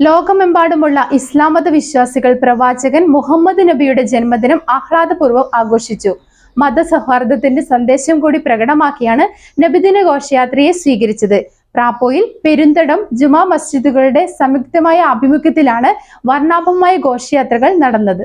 ലോകമെമ്പാടുമുള്ള ഇസ്ലാമത വിശ്വാസികൾ പ്രവാചകൻ മുഹമ്മദ് നബിയുടെ ജന്മദിനം ആഹ്ലാദപൂർവം ആഘോഷിച്ചു. മതസൗഹാർദ്ദത്തിന്റെ സന്ദേശം കൂടി പ്രകടമാക്കിയാണ് നബിദിന ഘോഷയാത്രയെ സ്വീകരിച്ചത്. പ്രാപ്പോയിൽ പെരുന്തടം ജുമാ മസ്ജിദുകളുടെ സംയുക്തമായ ആഭിമുഖ്യത്തിലാണ് വർണാഭമായ ഘോഷയാത്രകൾ നടന്നത്.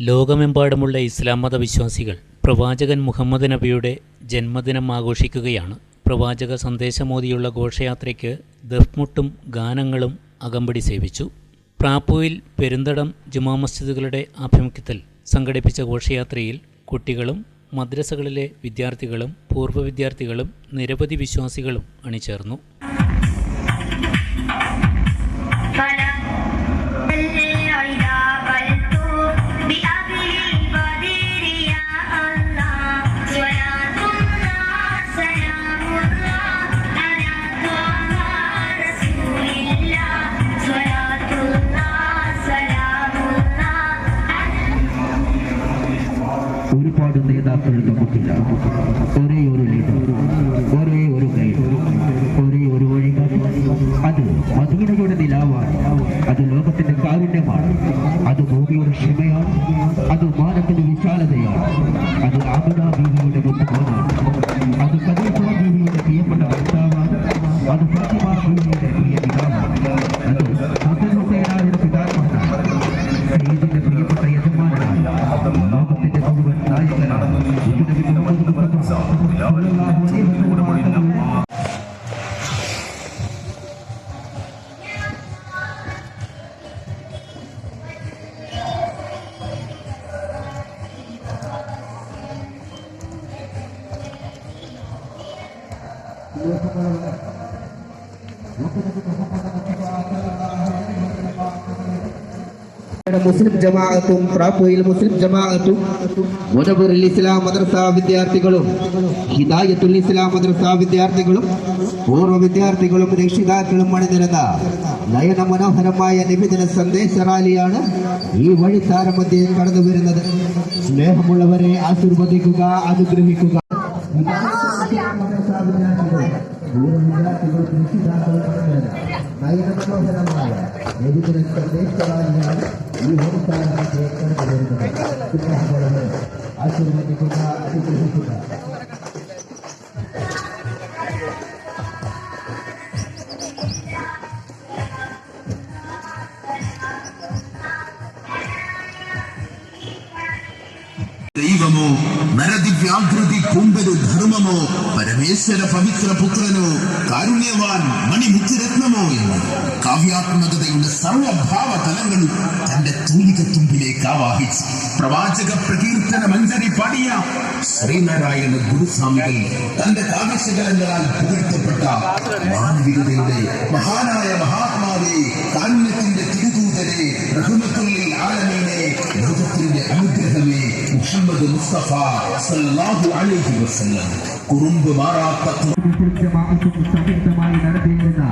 ലോകമെമ്പാടുമുള്ള ഇസ്ലാം മത വിശ്വാസികൾ പ്രവാചകൻ മുഹമ്മദ് നബിയുടെ ജന്മദിനം ആഘോഷിക്കുകയാണ്. പ്രവാചക സന്ദേശമോദിയുള്ള ഘോഷയാത്രയ്ക്ക് ദഫ്മുട്ടും ഗാനങ്ങളും അകമ്പടി സേവിച്ചു. പ്രാപ്പുവിൽ പെരുന്തടം ജുമാ മസ്ജിദുകളുടെ ആഭിമുഖ്യത്തിൽ സംഘടിപ്പിച്ച ഘോഷയാത്രയിൽ കുട്ടികളും മദ്രസകളിലെ വിദ്യാർത്ഥികളും പൂർവ വിദ്യാർത്ഥികളും നിരവധി വിശ്വാസികളും അണിചേർന്നു. ഒരുപാട് നേതാക്കൾ നമുക്കില്ല ഒരേ ഒരു ലീഡർ ഒരേ ഒരു കൈ ഒരേ ഒരു വഴികാട്ടി അത് മദീനയുടെ നിലാവാണ്. അത് ലോകത്തിന്റെ കാരുണ്യമാണ്. അത് ഭൂമിയുടെ ക്ഷമയാണ്. മുസ്ലിം ജമാഅത്തും പ്രാപ്പുയിൽ മുസ്ലിം ജമാഅത്തും മുനബുറിൽ ഇസ്ലാം മദ്രസ വിദ്യാർത്ഥികളും ഹിദായത്തുൽ ഇസ്ലാം മദ്രസ വിദ്യാർത്ഥികളും പൂർവ വിദ്യാർത്ഥികളും രക്ഷിതാക്കളും അണിനിരുന്ന നയന മനോഹരമായ നിബിദിന സന്ദേശ റാലിയാണ് ഈ വഴിത്താരമധ്യേ കടന്നു വരുന്നത് സ്നേഹമുള്ളവരെ ആശീർവദിക്കുക അനുഗ്രഹിക്കുക. നയനമനോഹരമായ നിബിദിന സന്ദേശ റാലിയാണ് ഈ വഴിത്താരമധ്യേ കടന്നു വരുന്നത് സ്നേഹമുള്ളവരെ ആശീർവദിക്കുക അനുഗ്രഹിക്കുക ദൈവമോ നരദിവ്യാകൃതി കൊണ്ടൊരു ധർമ്മമോ പരമേശ്വര പവിത്ര പുത്രനോ കാരുണ്യവാൻ മണിമുത്തിരത്നമോ എന്ന് കാവ്യാത്മകതയുടെ സർവഭാവ തലങ്ങളും തന്റെ തൂലികത്തുമ്പിലേക്ക് ആവാഹിച്ച് പ്രവാചക പ്രകീർത്തന മഞ്ജരി പാടിയ ശ്രീനാരായണ ഗുരുസ്വാമികൾ തന്റെ കാവ്യശകലങ്ങളാൽ പുകഴ്ത്തപ്പെട്ട മാനവികതയുടെ മഹാനായ മഹാത്മാവെ കാരുണ്യത്തിന്റെ തിരുദൂതരെ റഹ്മത്തുള്ളിൽ ആലമീനെ ലോകത്തിന്റെ അനുഗ്രഹമേ മുഹമ്മദ് മുസ്തഫ സല്ലാഹു അലൈഹി വസല്ലം. കുറുമ്പ് മാറാത്ത ജമാഅത്തും നടത്തിയിരുന്ന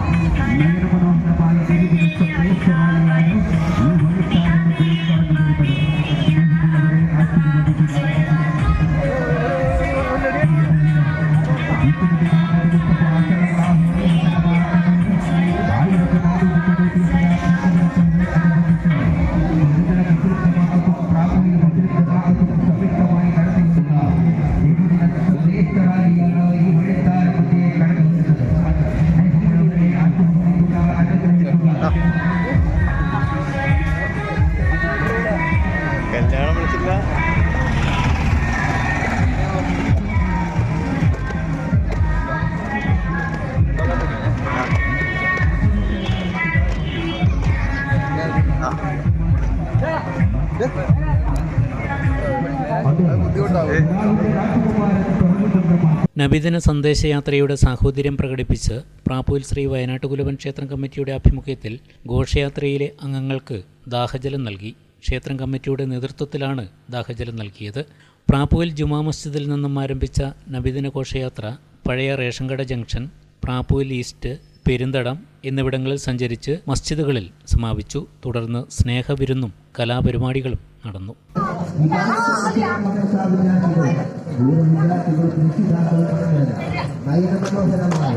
നബിദിന സന്ദേശയാത്രയുടെ സാഹോദര്യം പ്രകടിപ്പിച്ച് പ്രാപ്പൂൽ ശ്രീ വയനാട്ടുകുലവൻ ക്ഷേത്രം കമ്മിറ്റിയുടെ ആഭിമുഖ്യത്തിൽ ഘോഷയാത്രയിലെ അംഗങ്ങൾക്ക് ദാഹജലം നൽകി. ക്ഷേത്രം കമ്മിറ്റിയുടെ നേതൃത്വത്തിലാണ് ദാഹജലം നൽകിയത്. പ്രാപ്പൂൽ ജുമാ മസ്ജിദിൽ നിന്നും ആരംഭിച്ച നബിദിന ഘോഷയാത്ര പഴയ റേഷൻ കട ജംഗ്ഷൻ പ്രാപ്പൂൽ ഈസ്റ്റ് പെരുന്തടം എന്നിവിടങ്ങളിൽ സഞ്ചരിച്ച് മസ്ജിദുകളിൽ സമാപിച്ചു. തുടർന്ന് സ്നേഹവിരുന്നും കലാപരിപാടികളും നടന്നു. നയനമനോഹരമായ